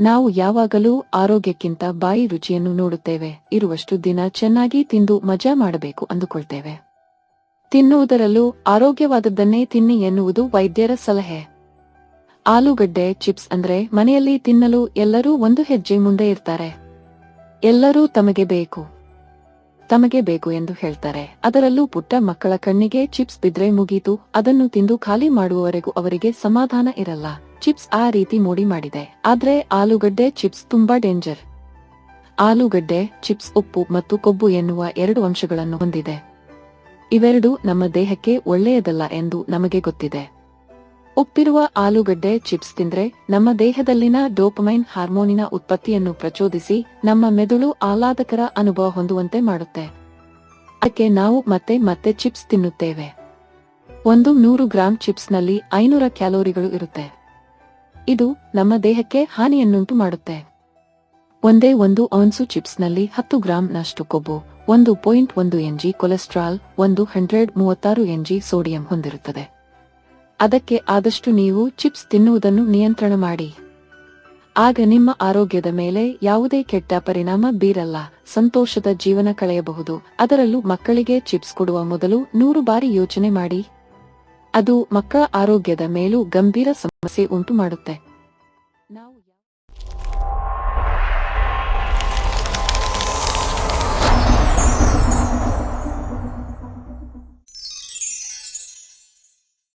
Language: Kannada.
ನಾವು ಯಾವಾಗಲೂ ಆರೋಗ್ಯಕ್ಕಿಂತ ಬಾಯಿ ರುಚಿಯನ್ನು ನೋಡುತ್ತೇವೆ. ಇರುವಷ್ಟು ದಿನ ಚೆನ್ನಾಗಿ ತಿಂದು ಮಜಾ ಮಾಡಬೇಕು ಅಂದುಕೊಳ್ತೇವೆ. ತಿನ್ನುವುದರಲ್ಲೂ ಆರೋಗ್ಯವಾದದ್ದನ್ನೇ ತಿನ್ನಿ ಎನ್ನುವುದು ವೈದ್ಯರ ಸಲಹೆ. ಆಲೂಗಡ್ಡೆ, ಚಿಪ್ಸ್ ಅಂದ್ರೆ ಮನೆಯಲ್ಲಿ ತಿನ್ನಲು ಎಲ್ಲರೂ ಒಂದು ಹೆಜ್ಜೆ ಮುಂದೆ ಇರ್ತಾರೆ. ಎಲ್ಲರೂ ತಮಗೆ ಬೇಕು. ತಮಗೆ ಬೇಕು ಎಂದು ಹೇಳ್ತಾರೆ. ಅದರಲ್ಲೂ ಪುಟ್ಟ ಮಕ್ಕಳ ಕಣ್ಣಿಗೆ ಚಿಪ್ಸ್ ಬಿದ್ರೆ ಮುಗೀತು. ಅದನ್ನು ತಿಂದು ಖಾಲಿ ಮಾಡುವವರೆಗೂ ಅವರಿಗೆ ಸಮಾಧಾನ ಇರಲ್ಲ. ಚಿಪ್ಸ್ ಆ ರೀತಿ ಮೋಡಿ ಮಾಡಿದೆ. ಆದ್ರೆ ಆಲೂಗಡ್ಡೆ ಚಿಪ್ಸ್ ತುಂಬಾ ಡೇಂಜರ್. ಆಲೂಗಡ್ಡೆ, ಚಿಪ್ಸ್, ಉಪ್ಪು ಮತ್ತು ಕೊಬ್ಬು ಎನ್ನುವ ಎರಡು ಅಂಶಗಳನ್ನು ಹೊಂದಿದೆ. ಇವೆರಡು ನಮ್ಮ ದೇಹಕ್ಕೆ ಒಳ್ಳೆಯದಲ್ಲ ಎಂದು ನಮಗೆ ಗೊತ್ತಿದೆ. ಉಪ್ಪಿರುವ ಆಲೂಗಡ್ಡೆ ಚಿಪ್ಸ್ ತಿಂದ್ರೆ ನಮ್ಮ ದೇಹದಲ್ಲಿನ ಡೋಪಮೈನ್ ಹಾರ್ಮೋನಿನ ಉತ್ಪತ್ತಿಯನ್ನು ಪ್ರಚೋದಿಸಿ ನಮ್ಮ ಮೆದುಳು ಆಹ್ಲಾದಕರ ಅನುಭವ ಹೊಂದುವಂತೆ ಮಾಡುತ್ತೆ. ಅದಕ್ಕೆ ನಾವು ಮತ್ತೆ ಮತ್ತೆ ಚಿಪ್ಸ್ ತಿನ್ನುತ್ತೇವೆ. ಒಂದು ನೂರು ಗ್ರಾಂ ಚಿಪ್ಸ್ನಲ್ಲಿ ಐನೂರ ಕ್ಯಾಲೋರಿಗಳು ಇರುತ್ತೆ. ಇದು ನಮ್ಮ ದೇಹಕ್ಕೆ ಹಾನಿಯನ್ನುಂಟು ಮಾಡುತ್ತೆ. ಒಂದೇ ಒಂದು ಔನ್ಸು ಚಿಪ್ಸ್ನಲ್ಲಿ ಹತ್ತು ಗ್ರಾಂನಷ್ಟು ಕೊಬ್ಬು, ಒಂದು ಪಾಯಿಂಟ್ ಒಂದು ಎನ್ಜಿ ಕೊಲೆಸ್ಟ್ರಾಲ್, ಒಂದು ಹಂಡ್ರೆಡ್ ಮೂವತ್ತಾರು ಎನ್ಜಿ ಸೋಡಿಯಂ ಹೊಂದಿರುತ್ತದೆ. ಅದಕ್ಕೆ ಆದಷ್ಟು ನೀವು ಚಿಪ್ಸ್ ತಿನ್ನುವುದನ್ನು ನಿಯಂತ್ರಣ ಮಾಡಿ. ಆಗ ನಿಮ್ಮ ಆರೋಗ್ಯದ ಮೇಲೆ ಯಾವುದೇ ಕೆಟ್ಟ ಪರಿಣಾಮ ಬೀರಲ್ಲ. ಸಂತೋಷದ ಜೀವನ ಕಳೆಯಬಹುದು. ಅದರಲ್ಲೂ ಮಕ್ಕಳಿಗೆ ಚಿಪ್ಸ್ ಕೊಡುವ ಮೊದಲು ನೂರು ಬಾರಿ ಯೋಚನೆ ಮಾಡಿ. ಅದು ಮಕ್ಕಳ ಆರೋಗ್ಯದ ಮೇಲೂ ಗಂಭೀರ ಸಮಸ್ಯೆ ಉಂಟು ಮಾಡುತ್ತೆ